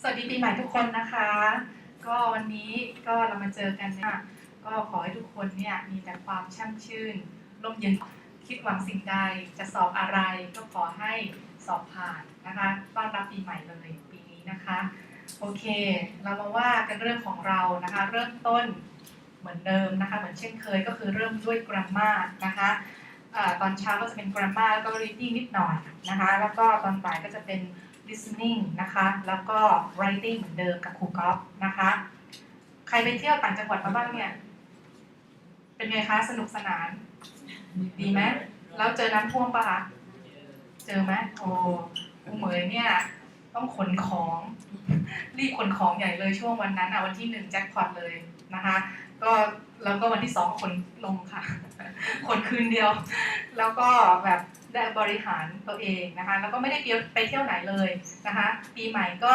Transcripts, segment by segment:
สวัสดีปีใหม่ทุกคนนะคะ ก็วันนี้ก็เรามาเจอกันนี่ยก็ขอให้ทุกคนเนี่ยมีแต่ความช่ำชื่นร่มเย็นคิดหวังสิ่งใดจะสอบอะไรก็ขอให้สอบผ่านนะคะต้อนรับปีใหม่เลยปีนี้นะคะ โอเค เรามาว่ากันเรื่องของเรานะคะ เริ่มต้นเหมือนเดิมนะคะ เหมือนเช่นเคยก็คือเริ่มด้วย grammar นะคะตอนเช้าก็จะเป็น grammar แล้วก็ reading นิดหน่อยนะคะ แล้วก็ตอนบ่ายก็จะเป็น listening นะคะ แล้วก็ writing เหมือนเดิมกับครูก๊อฟนะคะ ใครไปเที่ยวต่างจังหวัดมาบ้างเนี่ย เป็นไงคะ สนุกสนาน ดีไหมแล้วเจอน้ำท่วมปะคะ เจอไหมโอ้ครูเหมยเนี่ย ต้องขนของ รีบขนของใหญ่เลยช่วงวันนั้นอะวันที่หนึ่งแจ็คพอตเลยนะคะ ก็แล้วก็วันที่สองขนลงค่ะ ขนคืนเดียว แล้วก็แบบ ได้บริหารตัวเองนะคะ แล้วก็ไม่ได้ไปเที่ยวไหนเลยนะคะ ปีใหม่ก็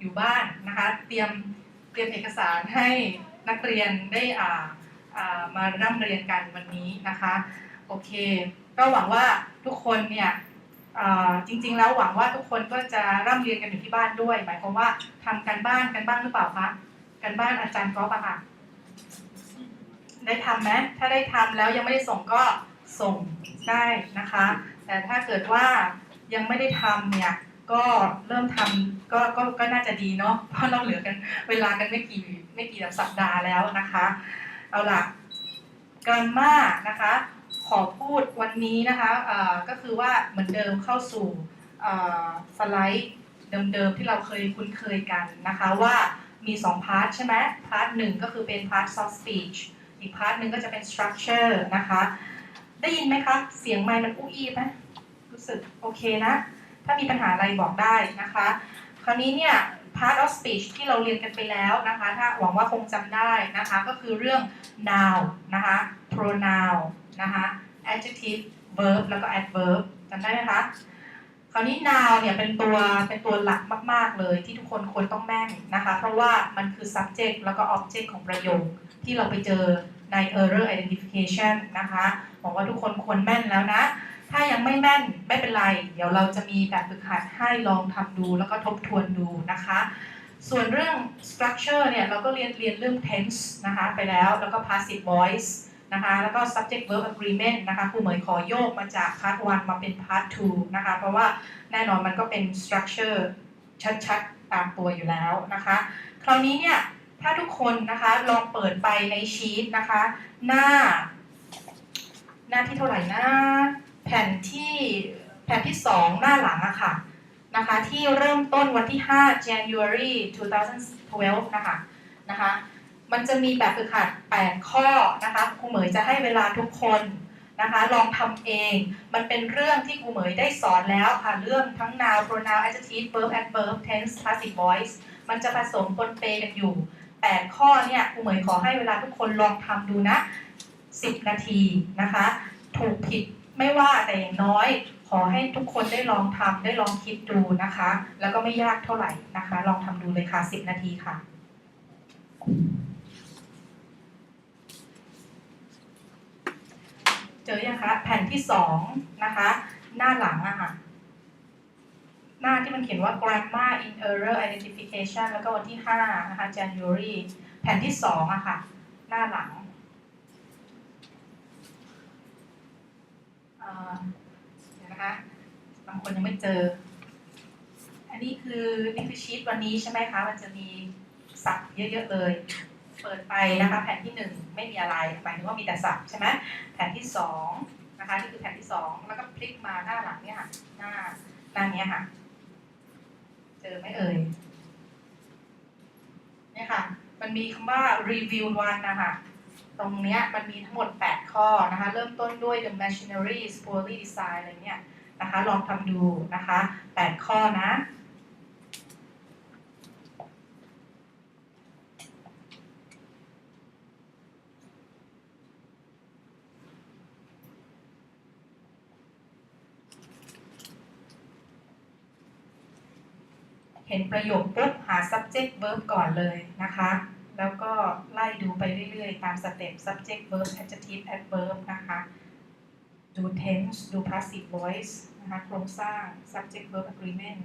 อยู่บ้านนะคะ เตรียมเตรียมเอกสารให้นักเรียนได้อ่าอ่ามาร่ำเรียนกันวันนี้นะคะ โอเค ก็หวังว่าทุกคนเนี่ยอ่าจริงๆแล้วหวังว่าทุกคนก็จะร่ำเรียนกันอยู่ที่บ้านด้วย หมายความว่าทำกันบ้านกันบ้างหรือเปล่าคะกันบ้านอาจารย์ก๊อฟอะค่ะได้ทำไหมถ้าได้ทำแล้วยังไม่ได้ส่งก็ ส่งได้นะคะ แต่ถ้าเกิดว่ายังไม่ได้ทำเนี่ยก็เริ่มทำก็ก็ก็น่าจะดีเนาะเพราะเราเหลือกันเวลากันไม่กี่ไม่กี่สัปดาห์แล้วนะคะ เอาล่ะกราม่านะคะ ขอพูดวันนี้นะคะเอ่อก็คือว่าเหมือนเดิมเข้าสู่เอ่อสไลด์เดิมๆที่เราเคยคุ้นเคยกันนะคะว่ามี 2 พาร์ทใช่ไหมพาร์ทหนึ่งก็คือเป็นพาร์ท soft speech อีกพาร์ทหนึ่งก็จะเป็น structure นะคะ ได้ยินไหมคะ เสียงไมค์มันอู้อี้ไหมรู้สึกโอเคนะ ถ้ามีปัญหาอะไรบอกได้นะคะ คราวนี้เนี่ย part of speech ที่เราเรียนกันไปแล้วนะคะ ถ้าหวังว่าคงจำได้นะคะ ก็คือเรื่อง noun นะคะ pronoun นะคะ adjective verb แล้วก็ adverb จำได้ไหมคะ คราวนี้ noun เนี่ยเป็นตัวเป็นตัวหลักมาก ๆ เลยที่ทุกคนควรต้องแม่นนะคะ เพราะว่ามันคือ subject แล้วก็ object ของประโยคที่เราไปเจอใน error identification นะคะ หวังว่าทุกคนควรแม่นแล้วนะ ถ้ายังไม่แม่นไม่เป็นไร เดี๋ยวเราจะมีแบบฝึกหัดให้ลองทำดู แล้วก็ทบทวนดูนะคะ ส่วนเรื่อง structure เนี่ยเราก็เรียนเรียนเรื่อง tense นะคะไปแล้ว แล้วก็ passive voice นะคะ แล้วก็ subject verb agreement นะคะครูเหมยขอโยกมาจาก part 1 มาเป็น part 2 นะคะ เพราะว่าแน่นอนมันก็เป็น structure ชัดๆ ตามตัวอยู่แล้วนะคะ คราวนี้เนี่ย ถ้าทุกคนนะคะ ลองเปิดไปในชีตนะคะ หน้า หน้าที่เท่าไหร่นะแผ่นที่แผ่นที่สองหน้าหลังอะค่ะนะคะที่เริ่มต้นวันที่ 5 January 2012 นะคะนะคะมันจะมีแบบฝึกหัด 8 ข้อนะคะครูเหมยจะให้เวลาทุกคนนะคะลองทำเอง มันเป็นเรื่องที่ครูเหมยได้สอนแล้วค่ะ เรื่องทั้ง noun pronoun adjective verb adverb tense passive voice มันจะผสมปนเปกันอยู่ 8 ข้อเนี่ยครูเหมยขอให้เวลาทุกคนลองทำดูนะ 10 นาทีนะคะ ถูกผิดไม่ว่าแต่อย่างน้อย ขอให้ทุกคนได้ลองทำได้ลองคิดดูนะคะ แล้วก็ไม่ยากเท่าไหร่นะคะ ลองทำดูเลยค่ะ 10 นาทีค่ะ เจอยังคะแผ่นที่สองนะคะ หน้าหลังอะค่ะหน้าที่มันเขียนว่า grammar in error identification แล้วก็วันที่5นะคะ January แผ่นที่สองอะค่ะ หน้าหลัง เดี๋ยวนะคะบางคนยังไม่เจอ อันนี้คือนี่คือชีตวันนี้ใช่ไหมคะ มันจะมีศัพท์เยอะ ๆ เลย เปิดไปนะคะแผ่นที่หนึ่งไม่มีอะไรหมายถึงว่ามีแต่ศัพท์ใช่ไหมแผ่นที่สองนะคะนี่คือแผ่นที่สองแล้วก็พลิกมาหน้าหลังเนี่ยค่ะหน้าหน้าเนี้ยค่ะ เจอไหมเอ่ยเนี่ยค่ะ มันมีคำว่า review one นะคะ ตรงเนี้ยมันมีทั้งหมด 8 ข้อนะคะ เริ่มต้นด้วย the machinery is poorly design อะไรเนี่ยนะคะ ลองทำดูนะคะ 8 ข้อนะ เห็นประโยคปุ๊บหา subject verb ก่อนเลยนะคะ แล้วก็ไล่ดูไปเรื่อยๆ ตามสเต็ป subject verb adjective adverb นะคะ ดู tense ดู passive voice นะคะ โครงสร้าง subject verb agreement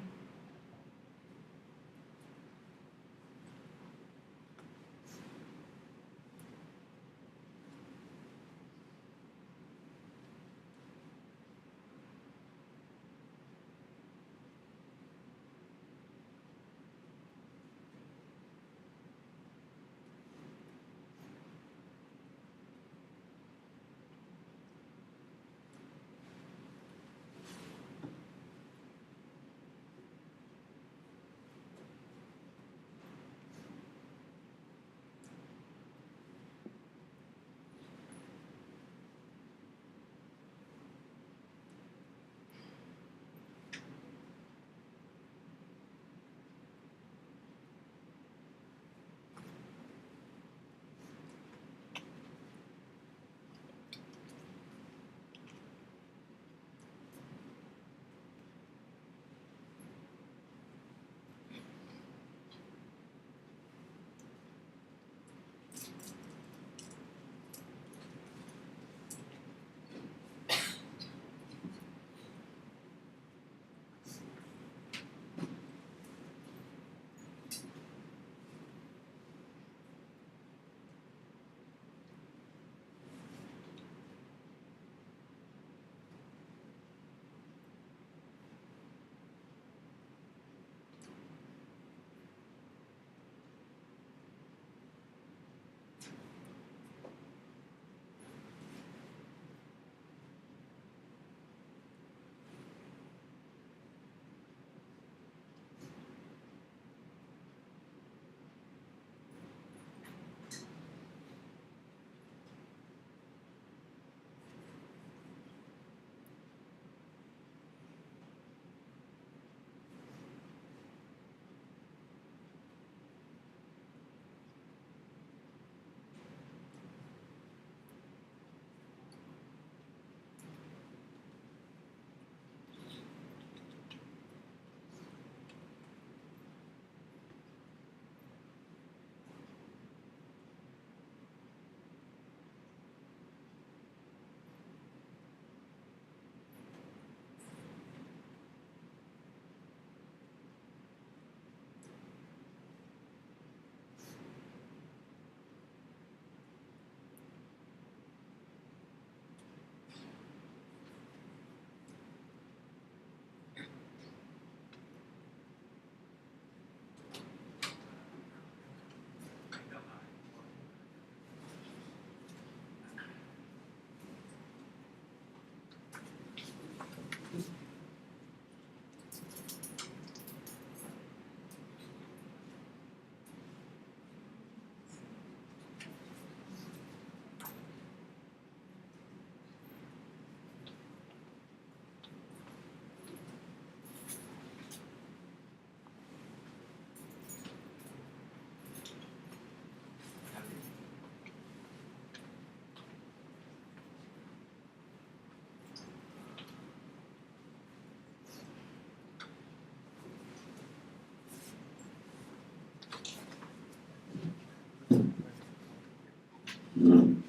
No.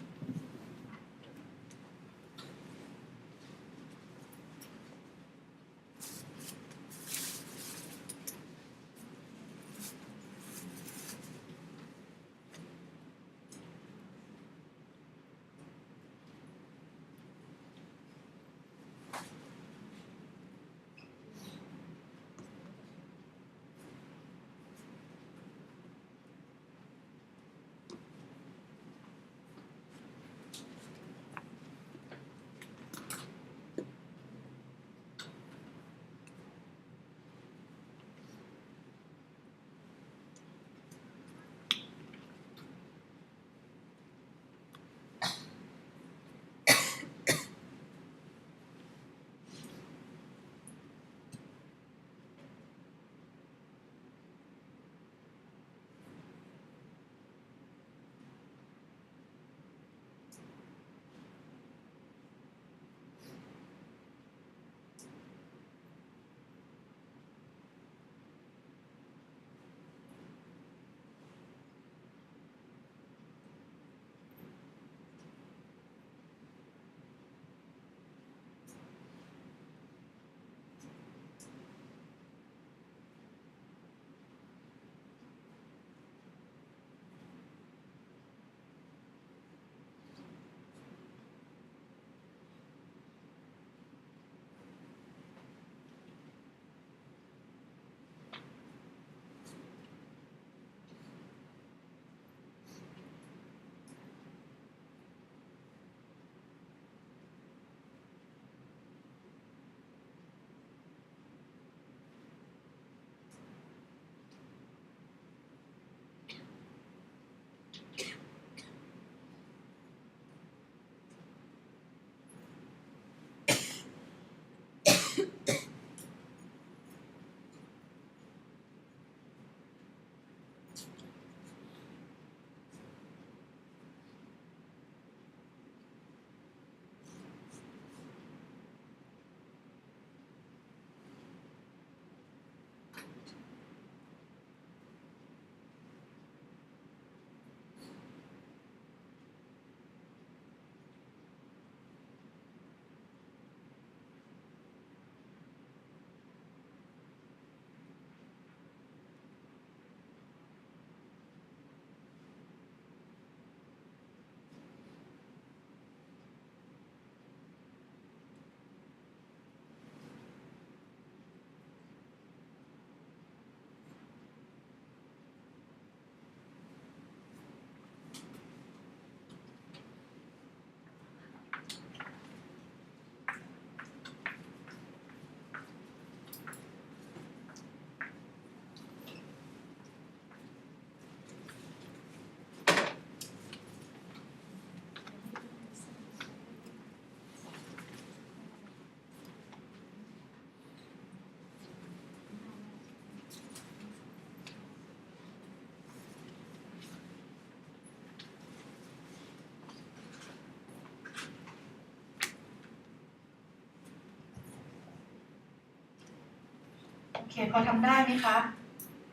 โอเคพอทำได้ไหมคะ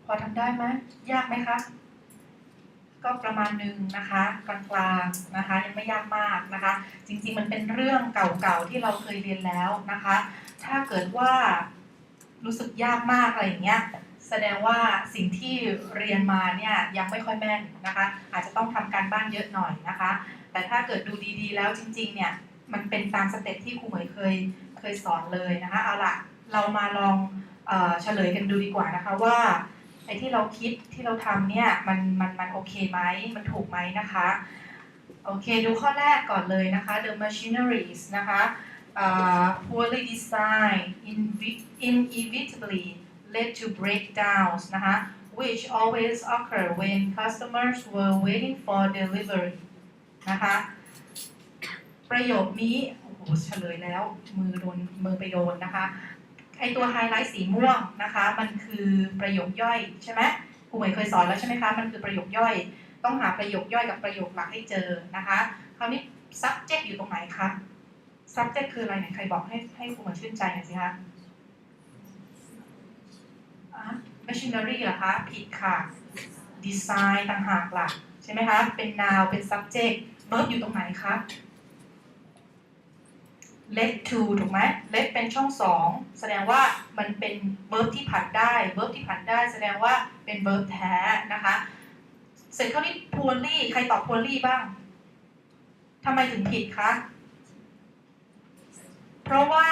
พอทำได้ไหมยากไหมคะ ก็ประมาณหนึ่งนะคะกลางๆนะคะ ยังไม่ยากมากนะคะ จริงๆมันเป็นเรื่องเก่าๆที่เราเคยเรียนแล้วนะคะ ถ้าเกิดว่ารู้สึกยากมากอะไรอย่างเงี้ยแสดงว่าสิ่งที่เรียนมาเนี่ยยังไม่ค่อยแม่นนะคะ อาจจะต้องทำการบ้านเยอะหน่อยนะคะ แต่ถ้าเกิดดูดีๆ แล้วจริง ๆ เนี่ยมันเป็นตามสเต็ปที่ครูเหมยเคยเคยสอนเลยนะคะเอาละเรามาลอง เฉลยกันดูดีกว่านะคะว่าไอ้ที่เราคิดที่เราทำเนี่ยมันมันมันโอเคไหมมันถูกไหมนะคะ โอเคดูข้อแรกก่อนเลยนะคะ the machineries นะคะ uh, poorly designed invi- inevitably led to breakdowns นะคะ which always occur when customers were waiting for delivery นะคะ ประโยคนี้โอ้โหเฉลยแล้วมือโดนมือไปโดนนะคะ ไอตัวไฮไลท์สีม่วงนะคะ มันคือประโยคย่อยใช่ไหมครูเหมยเคยสอนแล้วใช่ไหมคะ มันคือประโยคย่อย ต้องหาประโยคย่อยกับประโยคหลักให้เจอนะคะ คราวนี้ subject อยู่ตรงไหนคะ subject คืออะไรไหนใครบอกให้ให้ครูเหมยชื่นใจหน่อยสิคะอะ machinery เหรอคะ ผิดค่ะ design ต่างหากล่ะ ใช่ไหมคะ เป็น noun เป็น subject verb อยู่ตรงไหนคะ let to ถูกไหม let เป็นช่องสองแสดงว่ามันเป็น verb ที่ผันได้ verb ที่ผันได้ แสดงว่าเป็น verb แท้นะคะ เสร็จคราวนี้ poorly ใครตอบ poorly บ้างทำไมถึงผิดคะ เพราะว่า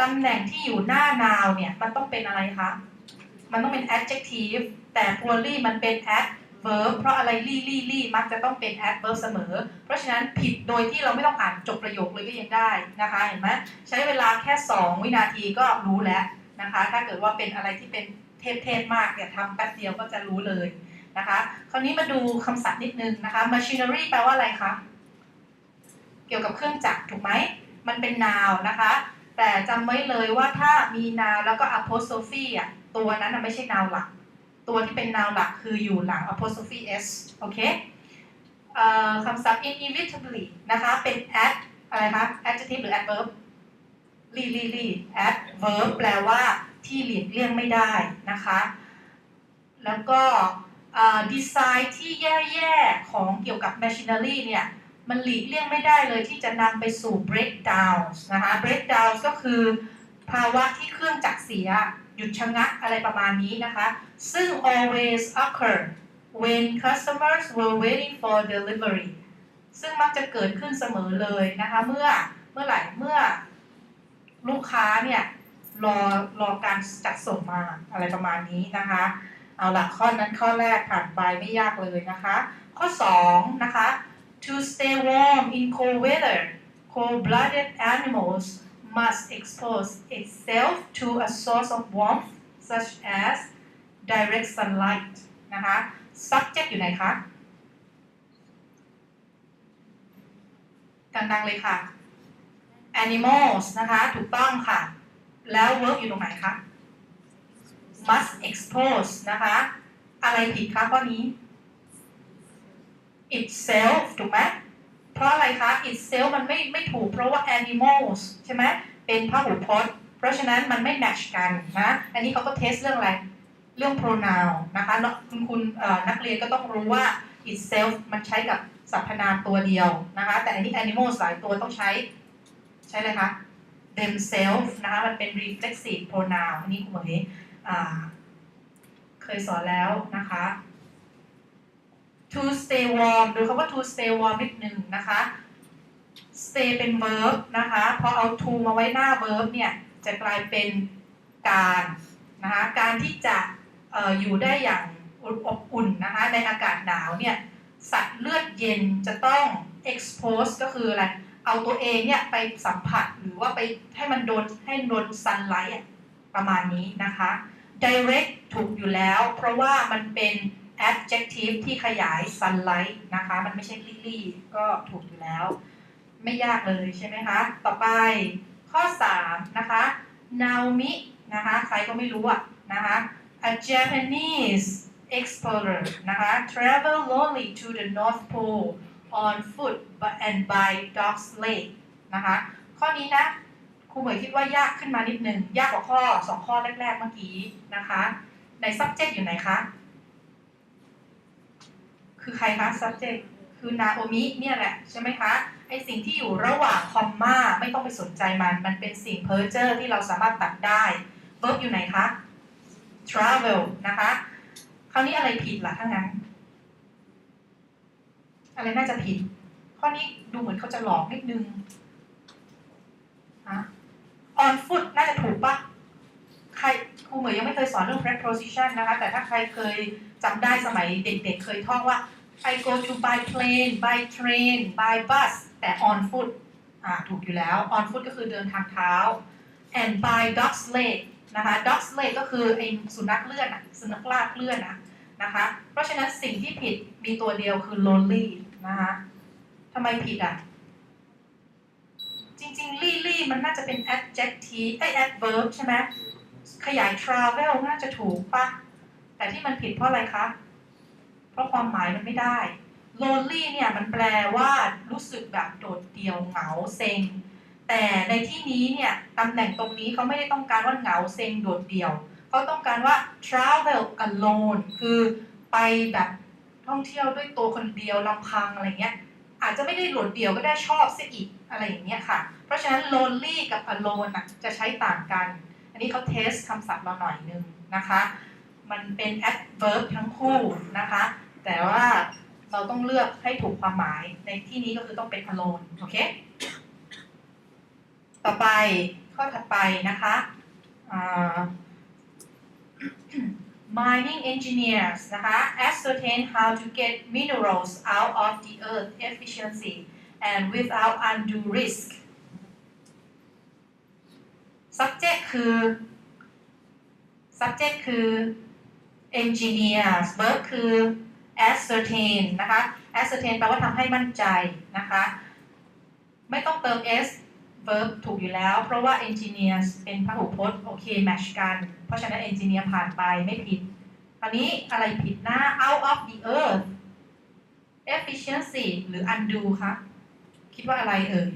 ตำแหน่งที่อยู่หน้า noun เนี่ย มันต้องเป็นอะไรคะ มันต้องเป็น adjective แต่ poorly มันเป็น ad verb เพราะอะไรลี่ลี่ลี่มักจะต้องเป็น adverb เสมอ เพราะฉะนั้นผิดโดยที่เราไม่ต้องอ่านจบประโยคเลยก็ยังได้นะคะเห็นไหมใช้เวลาแค่ 2 วินาทีก็รู้แล้วนะคะ ถ้าเกิดว่าเป็นอะไรที่เป็นเทพๆมากเนี่ยทำแป๊บเดียวก็จะรู้เลยนะคะ คราวนี้มาดูคำศัพท์นิดนึงนะคะ machinery แปลว่าอะไรคะเกี่ยวกับเครื่องจักรถูกไหมมันเป็น noun นะคะ แต่จำไว้เลยว่าถ้ามี noun แล้วก็ apostrophe อะตัวนั้นไม่ใช่ noun หลัก ตัวที่เป็น noun หลักคืออยู่หลัง apostrophe s โอเคคำศัพท์ inevitably นะคะ เป็น ad อะไรคะ adjective หรือ adverb ลีลีลี adverb แปลว่าที่หลีกเลี่ยงไม่ได้นะคะ แล้วก็ดีไซน์ที่แย่ๆ ของเกี่ยวกับ machinery เนี่ย มันหลีกเลี่ยงไม่ได้เลยที่จะนำไปสู่ breakdowns นะคะ breakdowns ก็คือ ภาวะที่เครื่องจักรเสีย หยุดชะงักอะไรประมาณนี้นะคะ ซึ่ง always occur when customers were waiting for delivery ซึ่งมักจะเกิดขึ้นเสมอเลยนะคะ เมื่อเมื่อไหร่เมื่อลูกค้าเนี่ยรอรอการจัดส่งมาอะไรประมาณนี้นะคะ เอาละข้อนั้นข้อแรกผ่านไปไม่ยากเลยนะคะ ข้อ 2 นะคะ to stay warm in cold weather cold-blooded animals must expose itself to a source of warmth such as direct sunlight นะคะ subject อยู่ไหนคะดังๆเลยค่ะ animals นะคะ ถูกต้องค่ะ แล้ว verb อยู่ตรงไหนคะ must expose นะคะ อะไรผิดคะข้อนี้ itself ถูกไหม เพราะอะไรคะ itself มันไม่ไม่ถูกเพราะว่า animals ใช่ไหมเป็นพหูพจน์ เพราะฉะนั้นมันไม่ match กันนะ อันนี้เขาก็เทสเรื่องอะไร เรื่อง pronoun นะคะคุณคุณนักเรียนก็ต้องรู้ว่า itself มันใช้กับสรรพนามตัวเดียวนะคะ แต่อันนี้ animals หลายตัวต้องใช้ ใช้อะไรคะ themselves นะคะมันเป็น reflexive pronoun อันนี้คุณหมยอ่าเคยสอนแล้วนะคะ to stay warm ดูคำว่า to stay warm นิดหนึ่งนะคะ stay เป็น verb นะคะพอเอา to มาไว้หน้า verb เนี่ย จะกลายเป็นการนะคะการที่จะอออยู่ได้อย่างอบอุ่นนะคะในอากาศหนาวเนี่ย สัตว์เลือดเย็นจะต้อง expose ก็คืออะไร เอาตัวเองเนี่ยไปสัมผัสหรือว่าไปให้มันโดนให้โดน sunlight ประมาณนี้นะคะ direct ถูกอยู่แล้ว เพราะว่ามันเป็น adjective ที่ขยาย sunlight นะคะ มันไม่ใช่ lily ก็ถูกอยู่แล้ว ไม่ยากเลยใช่ไหมคะ ต่อไปข้อ 3 นะคะ Naomi นะคะ ใครก็ไม่รู้อะนะคะ a Japanese explorer นะคะ travel lonely to the North Pole on foot but and by dog sled นะคะ ข้อนี้นะครูเหมยคิดว่ายากขึ้นมานิดนึง ยากกว่าข้อ 2 ข้อแรก ๆ เมื่อกี้นะคะ ใน subject อยู่ไหนคะ คือใครคะ subject คือนาโอมิเนี่ยแหละใช่ไหมคะไอสิ่งที่อยู่ระหว่างคอมมาไม่ต้องไปสนใจมัน มันเป็นสิ่งเพอร์เจอร์ที่เราสามารถตัดได้ verb อยู่ไหนคะ travel นะคะ คราวนี้อะไรผิดล่ะถ้างั้น อะไรน่าจะผิด ข้อนี้ดูเหมือนเขาจะหลอกนิดนึงฮะ on foot น่าจะถูกปะใครครูเหมยยังไม่เคยสอนเรื่อง preposition นะคะ แต่ถ้าใครเคยจำได้สมัยเด็กๆ เคยท่องว่า I go to by plane by train by bus แต่ on foot อ่าถูกอยู่แล้ว on foot ก็คือเดินทางเท้า and by dog sled นะคะ dog sled ก็คือไอสุนัขเลื่อนอะสุนัขลากเลื่อนอะนะคะ เพราะฉะนั้นสิ่งที่ผิดมีตัวเดียวคือ lonely นะคะทำไมผิดอะ จริงๆ ลี่ๆมันน่าจะเป็น adjective ไอ adverb ใช่ไหมขยาย travel น่าจะถูกปะแต่ที่มันผิดเพราะอะไรคะ เพราะความหมายมันไม่ได้ lonely เนี่ยมันแปลว่ารู้สึกแบบโดดเดี่ยวเหงาเซ็ง แต่ในที่นี้เนี่ยตำแหน่งตรงนี้เขาไม่ได้ต้องการว่าเหงาเซ็งโดดเดี่ยวเขาต้องการว่า travel alone คือไปแบบท่องเที่ยวด้วยตัวคนเดียวลำพังอะไรเงี้ยอาจจะไม่ได้โดดเดี่ยวก็ได้ชอบเสียอีกอะไรอย่างเงี้ยค่ะ เพราะฉะนั้น lonely กับ alone นะจะใช้ต่างกัน อันนี้เขาเทสคำศัพท์เราหน่อยนึงนะคะ มันเป็น adverb ทั้งคู่นะคะ แต่ว่าเราต้องเลือกให้ถูกความหมายในที่นี้ก็คือต้องเป็น alone โอเค ต่อไปข้อถัดไปนะคะ mining engineers นะคะ ascertain how to get minerals out of the earth efficiency and without undue risk subject คือ subject คือ engineers verb คือ ascertain นะคะ ascertain แปลว่าทำให้มั่นใจนะคะ ไม่ต้องเติม s verb ถูกอยู่แล้ว เพราะว่า engineers เป็นพหูพจน์โอเคแมชกัน เพราะฉะนั้น engineer ผ่านไปไม่ผิดตอนนี้อะไรผิดน้า out of the earth efficiency หรือ undo คะคิดว่าอะไรเอ่ย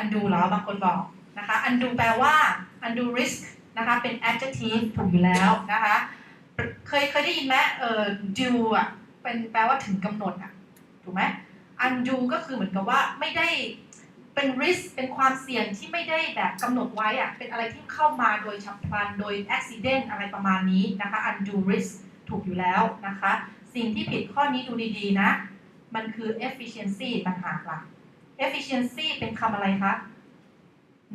undo เหรอบางคนบอกนะคะ undo แปลว่า undo risk นะคะ เป็น adjective ถูกอยู่แล้วนะคะ เคยเคยได้ยินไหมเออ do อะเป็นแปลว่าถึงกำหนดอะถูกไหม undo ก็คือเหมือนกับว่าไม่ได้เป็น risk เป็นความเสี่ยงที่ไม่ได้แบบกำหนดไว้อะเป็นอะไรที่เข้ามาโดยฉับพลันโดย accident อะไรประมาณนี้นะคะ undo risk ถูกอยู่แล้วนะคะ สิ่งที่ผิดข้อนี้ดูดีๆนะ มันคือ efficiency ต่างหากล่ะ efficiency เป็นคำอะไรคะ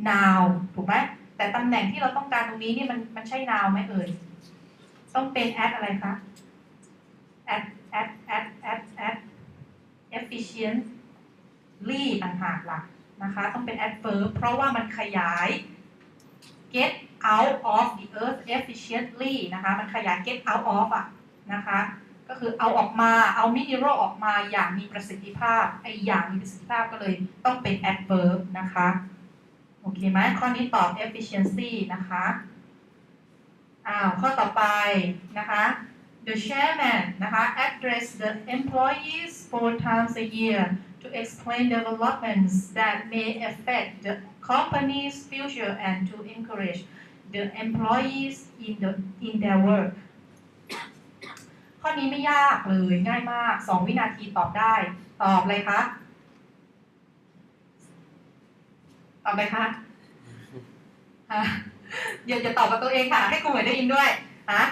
noun ถูกไหมแต่ตำแหน่งที่เราต้องการตรงนี้นี่มันมันใช่ noun ไหมเอ่ย ต้องเป็น at อะไรคะ at at at at at efficiently ต่างหากล่ะนะคะ ต้องเป็น adverb เพราะว่ามันขยาย get out of the earth efficiently นะคะ มันขยาย get out of อะนะคะ ก็คือเอาออกมา เอามินิโรออกมาอย่างมีประสิทธิภาพ ไออย่างมีประสิทธิภาพก็เลยต้องเป็น adverb นะคะ โอเคไหมข้อนี้ตอบ efficiency นะคะ อ้าวข้อต่อไปนะคะ the chairman นะคะ address the employees four times a year to explain developments that may affect the company's future and to encourage the employees in the in their work ข้อนี้ไม่ยากเลยง่ายมาก 2 วินาทีตอบได้ ตอบเลยคะตอบเลยคะฮะ อย่าอย่าตอบกับตัวเองค่ะ ให้ครูเหมือได้ยินด้วยฮะ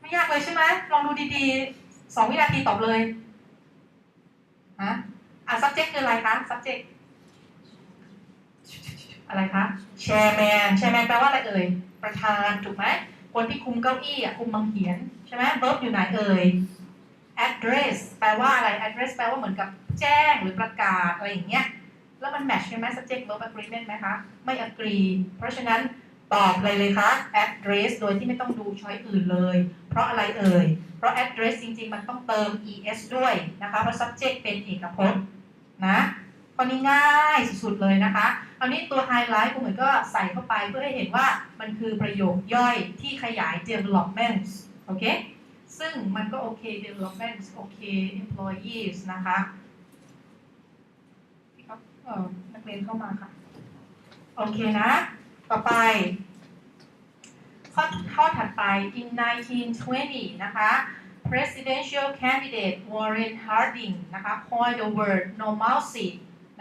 ไม่ยากเลยใช่ไหมลองดูดีๆ2วินาทีตอบเลยฮะอะ subject คืออะไรคะ subject อะไรคะ chairman chairman แปลว่าอะไรเอ่ย ประธานถูกไหมคนที่คุมเก้าอี้อะคุมบังเหียนใช่ไหม verb อยู่ไหนเอ่ย address แปลว่าอะไร address แปลว่าเหมือนกับแจ้งหรือประกาศอะไรอย่างเงี้ย แล้วมัน match ใช่ไหม subject verb agreement ไหมคะ ไม่ agree เพราะฉะนั้น ตอบเลยเลยคะ address โดยที่ไม่ต้องดูช้อยอื่นเลย เพราะอะไรเอ่ย เพราะ address จริง ๆ มันต้องเติม es ด้วยนะคะเพราะ subject เป็นเอกพจน์นะข้อนี้ง่ายสุดๆเลยนะคะเอานี้ตัวไฮไลท์กูเหมือนก็ใส่เข้าไปเพื่อให้เห็นว่ามันคือประโยคย่อยที่ขยาย development โอเค ซึ่งมันก็โอเค development โอเค employees นะคะครับเออนักเรียนเข้ามาค่ะ โอเคนะ ต่อไป ข้อข้อถัดไป in 1920 นะคะ presidential candidate Warren Harding นะคะ coined the word normalcy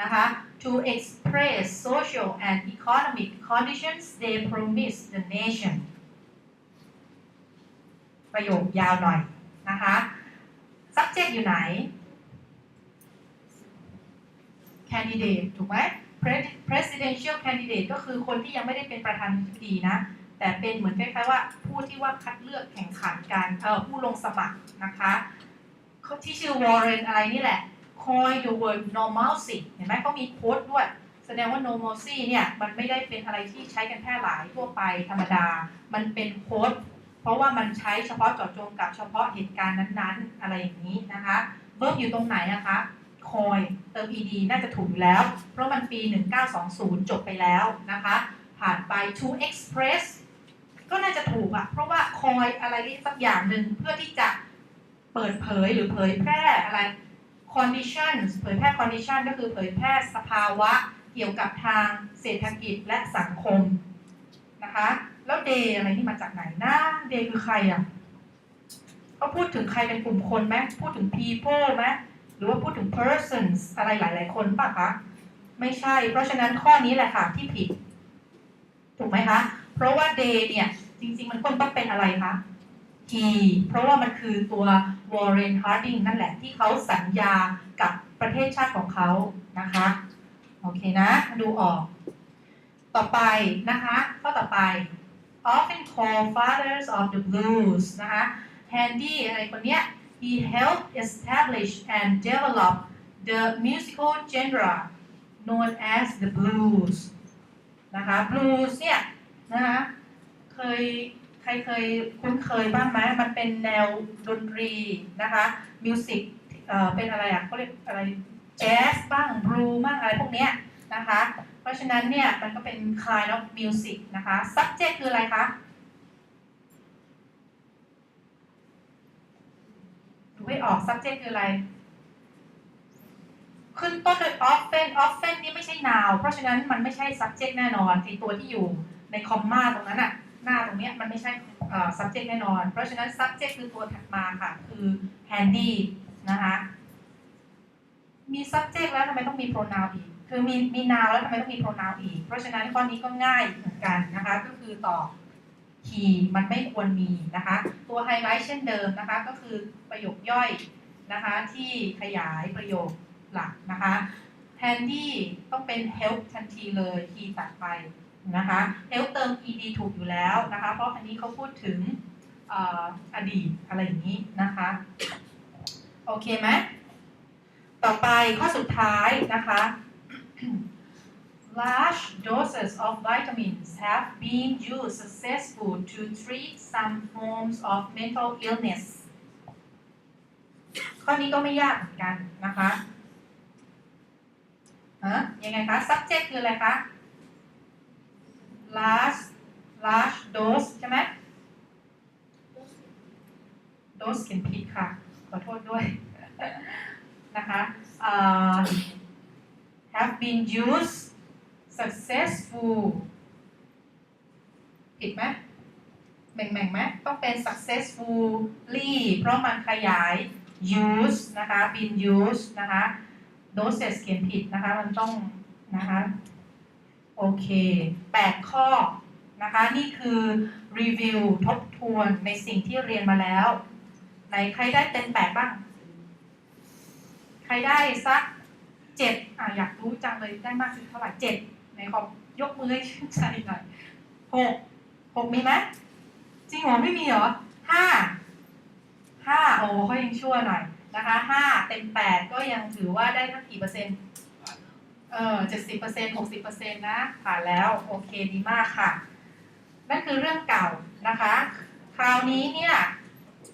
นะคะ to express social and economic conditions they promise the nation ประโยคยาวหน่อยนะคะ subject อยู่ไหน candidate ถูกไหม presidential candidate ก็คือคนที่ยังไม่ได้เป็นประธานาธิบดีนะ แต่เป็นเหมือนคล้ายๆว่าผู้ที่ว่าคัดเลือกแข่งขันกันเออผู้ลงสมัครนะคะที่ชื่อ Warren อะไรนี่แหละ coin the word normalcy เห็นไหมเขามีโค้ดด้วย แสดงว่า normalcy เนี่ยมันไม่ได้เป็นอะไรที่ใช้กันแพร่หลายทั่วไปธรรมดา มันเป็นโค้ดเพราะว่ามันใช้เฉพาะเจาะจงกับเฉพาะเหตุการณ์นั้นๆ อะไรอย่างนี้นะคะเบิร์อยู่ตรงไหนนะคะ coin เติม ed น่าจะถูกอยู่แล้ว เพราะมันปี 1920 จบไปแล้วนะคะ ผ่านไป to express ก็น่าจะถูกอะเพราะว่า coin อะไรสักอย่างหนึ่งเพื่อที่จะเปิดเผยหรือเผยแพร่อะไร conditions เผยแพร่ condition ก็คือเผยแพร่สภาวะเกี่ยวกับทางเศรษฐกิจและสังคมนะคะ แล้ว day อะไรที่มาจากไหนนะ day คือใครอะเขาพูดถึงใครเป็นกลุ่มคนไหมพูดถึง people ไหม หรือว่าพูดถึง persons อะไรหลาย ๆ คนป่ะคะ ไม่ใช่ เพราะฉะนั้นข้อนี้แหละค่ะที่ผิด ถูกไหมคะ เพราะว่า they เนี่ย จริง ๆ มันควรต้องเป็นอะไรคะ he เพราะว่ามันคือตัว Warren Harding นั่นแหละที่เขาสัญญากับประเทศชาติของเขานะคะ โอเคนะ ดูออก ต่อไปนะคะข้อต่อไป often called fathers of the blues นะคะ Handy อะไรคนเนี้ย he helped establish and develop the musical genre known as the blues นะคะ blues เนี่ยนะคะเคยใครเคยคุ้นเคยบ้างไหมมันเป็นแนวดนตรีนะคะมิวสิกเอ่อเป็นอะไรอะเขาเรียกอะไรแจ๊สบ้างบลูบ้างอะไรพวกเนี้ยนะคะ เพราะฉะนั้นเนี่ยมันก็เป็น kind of music นะคะ subject คืออะไรคะ ดูให้ออก subject คืออะไร ขึ้นต้นด้วย often often นี่ไม่ใช่ noun เพราะฉะนั้นมันไม่ใช่ subject แน่นอนไอตัวที่อยู่ในคอมมาตรงนั้นอะหน้าตรงเนี้ยมันไม่ใช่ subject แน่นอน เพราะฉะนั้น subject คือตัวถัดมาค่ะ คือ handy นะคะ มี subject แล้วทำไมต้องมี pronoun อีก คือมีมี noun แล้วทำไมต้องมี pronoun อีก เพราะฉะนั้นข้อนี้ก็ง่ายเหมือนกันนะคะ ก็คือตอบ he มันไม่ควรมีนะคะ ตัวไฮไลท์เช่นเดิมนะคะ ก็คือประโยคย่อยนะคะ ที่ขยายประโยคหลักนะคะ handy ต้องเป็น help ทันทีเลย he ตัดไปนะคะ help เติม ed ถูกอยู่แล้วนะคะ เพราะอันนี้เขาพูดถึงออดีตอะไรอย่างนี้นะคะ โอเคไหมต่อไปข้อสุดท้ายนะคะ Large doses of vitamins have been used successful to treat some forms of mental illness ข้อนี้ก็ไม่ยากเหมือนกันนะคะฮะยังไงคะ subject คืออะไรคะ large large dose ใช่ไหม dose เขียนผิดค่ะ ขอโทษด้วย นะคะเอ่อ have been used successful ผิดไหมแบ่งๆไหมต้องเป็น successfully เพราะมันขยาย use นะคะ been used นะคะ doses เขียนผิดนะคะ มันต้องนะคะ โอเค8ข้อนะคะ นี่คือรีวิวทบทวนในสิ่งที่เรียนมาแล้วไหนใครได้เต็มแปดบ้าง ใครได้สักเจ็ดอะอยากรู้จังเลยได้มากสุดเท่าไหร่เจ็ด ไหนขอยกมือให้ชื่นใจหน่อยหกหกมีไหมจริงเหรอไม่มีเหรอห้าห้าโอ้เขายังชั่วหน่อยนะคะห้าเต็มแปดก็ยังถือว่าได้ทั้งกี่เปอร์เซ็นต์เออเจ็ดสิบเปอร์เซ็นต์หกสิบเปอร์เซ็นต์นะผ่านแล้วโอเคดีมากค่ะ นั่นคือเรื่องเก่านะคะ คราวนี้เนี่ย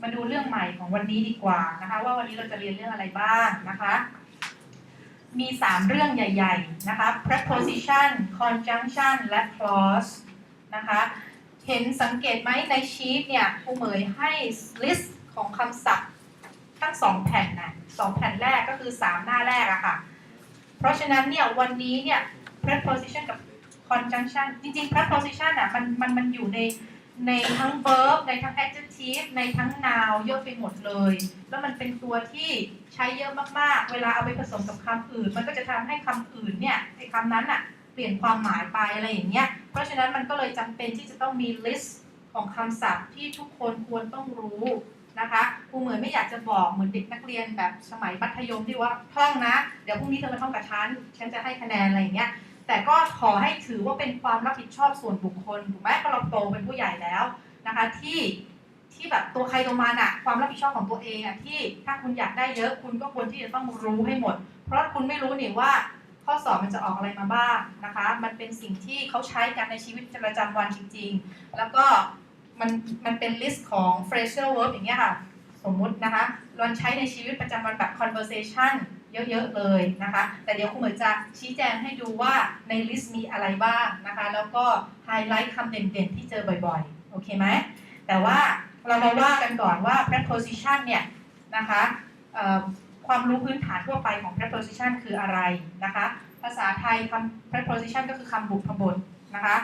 มาดูเรื่องใหม่ของวันนี้ดีกว่านะคะ ว่าวันนี้เราจะเรียนเรื่องอะไรบ้างนะคะ มี 3 เรื่องใหญ่ๆ นะคะ preposition conjunction และ clause นะคะ เห็นสังเกตไหมในชีตเนี่ยครูเหมยให้ list ของคำศัพท์ทั้งสองแผ่นนะสองแผ่นแรกก็คือ 3 หน้าแรกอะค่ะ เพราะฉะนั้นเนี่ยวันนี้เนี่ย preposition กับ conjunction จริงๆ preposition อะมันมันมันอยู่ใน ในทั้ง verb ในทั้ง adjective ในทั้ง noun เยอะไปหมดเลย แล้วมันเป็นตัวที่ใช้เยอะมากๆ เวลาเอาไปผสมกับคำอื่น มันก็จะทำให้คำอื่นเนี่ยไอ้คำนั้นอะเปลี่ยนความหมายไปอะไรอย่างเงี้ย เพราะฉะนั้นมันก็เลยจำเป็นที่จะต้องมี list ของคำศัพท์ที่ทุกคนควรต้องรู้นะคะครูเหมือนไม่อยากจะบอกเหมือนเด็กนักเรียนแบบสมัยมัธยมที่ว่าท่องนะ เดี๋ยวพรุ่งนี้เธอมาท่องกับฉัน ฉันจะให้คะแนนอะไรอย่างเงี้ย แต่ก็ขอให้ถือว่าเป็นความรับผิดชอบส่วนบุคคลถูกไหมพราะเราโตเป็นผู้ใหญ่แล้วนะคะที่ที่แบบตัวใครตัวมันอะความรับผิดชอบของตัวเองอะที่ถ้าคุณอยากได้เยอะคุณก็ควรที่จะต้องรู้ให้หมด เพราะคุณไม่รู้นี่ว่าข้อสอบมันจะออกอะไรมาบ้างนะคะ มันเป็นสิ่งที่เขาใช้กันในชีวิตประจำวันจริง ๆ แล้วก็มันมันเป็นลิสต์ของ phrasal verb อย่างเงี้ยค่ะ สมมุตินะคะเราใช้ในชีวิตประจำวันแบบ conversation เยอะๆเลยนะคะ แต่เดี๋ยวครูเหมือนจะชี้แจงให้ดูว่าในลิสต์มีอะไรบ้างนะคะ แล้วก็ไฮไลท์คำเด่นๆ ที่เจอบ่อยๆ โอเคไหม แต่ว่าเรามาว่ากันก่อนว่า preposition เนี่ยนะคะความรู้พื้นฐานทั่วไปของ preposition คืออะไรนะคะ ภาษาไทยคำ preposition ก็คือคำบุพบทนะคะ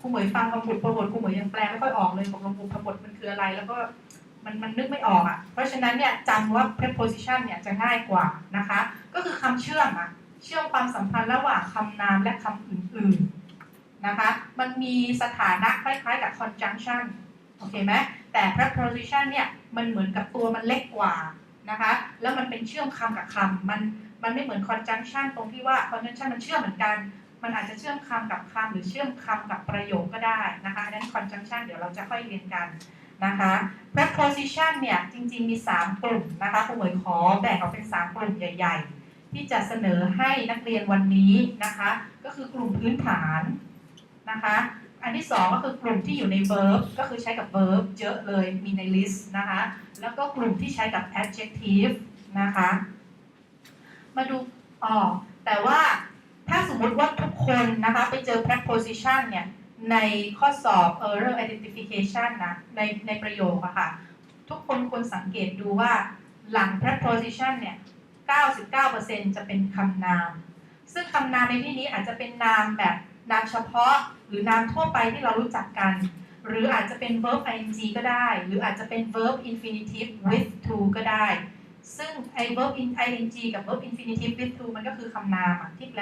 ครูเหมยฟังคำบุพบทครูเหมยยังแปลไม่ค่อยออกเลยบอกลงบุพบทมันคืออะไร แล้วก็ มันมันนึกไม่ออกอะ เพราะฉะนั้นเนี่ยจำว่า preposition เนี่ยจะง่ายกว่านะคะ ก็คือคำเชื่อมอะ เชื่อมความสัมพันธ์ระหว่างคำนามและคำอื่นๆนะคะ มันมีสถานะคล้ายๆกับ conjunction โอเคไหมแต่ preposition เนี่ยมันเหมือนกับตัวมันเล็กกว่านะคะ แล้วมันเป็นเชื่อมคำกับคำมันมันไม่เหมือน conjunction ตรงที่ว่า conjunction มันเชื่อมเหมือนกัน มันอาจจะเชื่อมคำกับคำหรือเชื่อมคำกับประโยคก็ได้นะคะอันนั้น conjunction เดี๋ยวเราจะค่อยเรียนกันนะคะ preposition เนี่ยจริงๆมี 3 กลุ่มนะคะครูเหมยขอแบ่งออกเป็น 3 กลุ่มใหญ่ ๆ ที่จะเสนอให้นักเรียนวันนี้นะคะ ก็คือกลุ่มพื้นฐานนะคะ อันที่ 2 ก็คือกลุ่มที่อยู่ใน verb ก็คือใช้กับ verb เยอะเลยมีใน list นะคะ แล้วก็กลุ่มที่ใช้กับ adjective นะคะ มาดูอ๋อแต่ว่า ถ้าสมมติว่าทุกคนนะคะไปเจอ preposition เนี่ยในข้อสอบ error identification นะในในประโยคอะค่ะ ทุกคนควรสังเกตดูว่าหลัง preposition เนี่ย 99%จะเป็นคำนาม ซึ่งคำนามในที่นี้อาจจะเป็นนามแบบนามเฉพาะ หรือนามทั่วไปที่เรารู้จักกัน หรืออาจจะเป็น verb ing ก็ได้ หรืออาจจะเป็น verb infinitive with to ก็ได้ ซึ่งไอ้ verb ing กับ verb infinitive with to มันก็คือคำนามที่แปล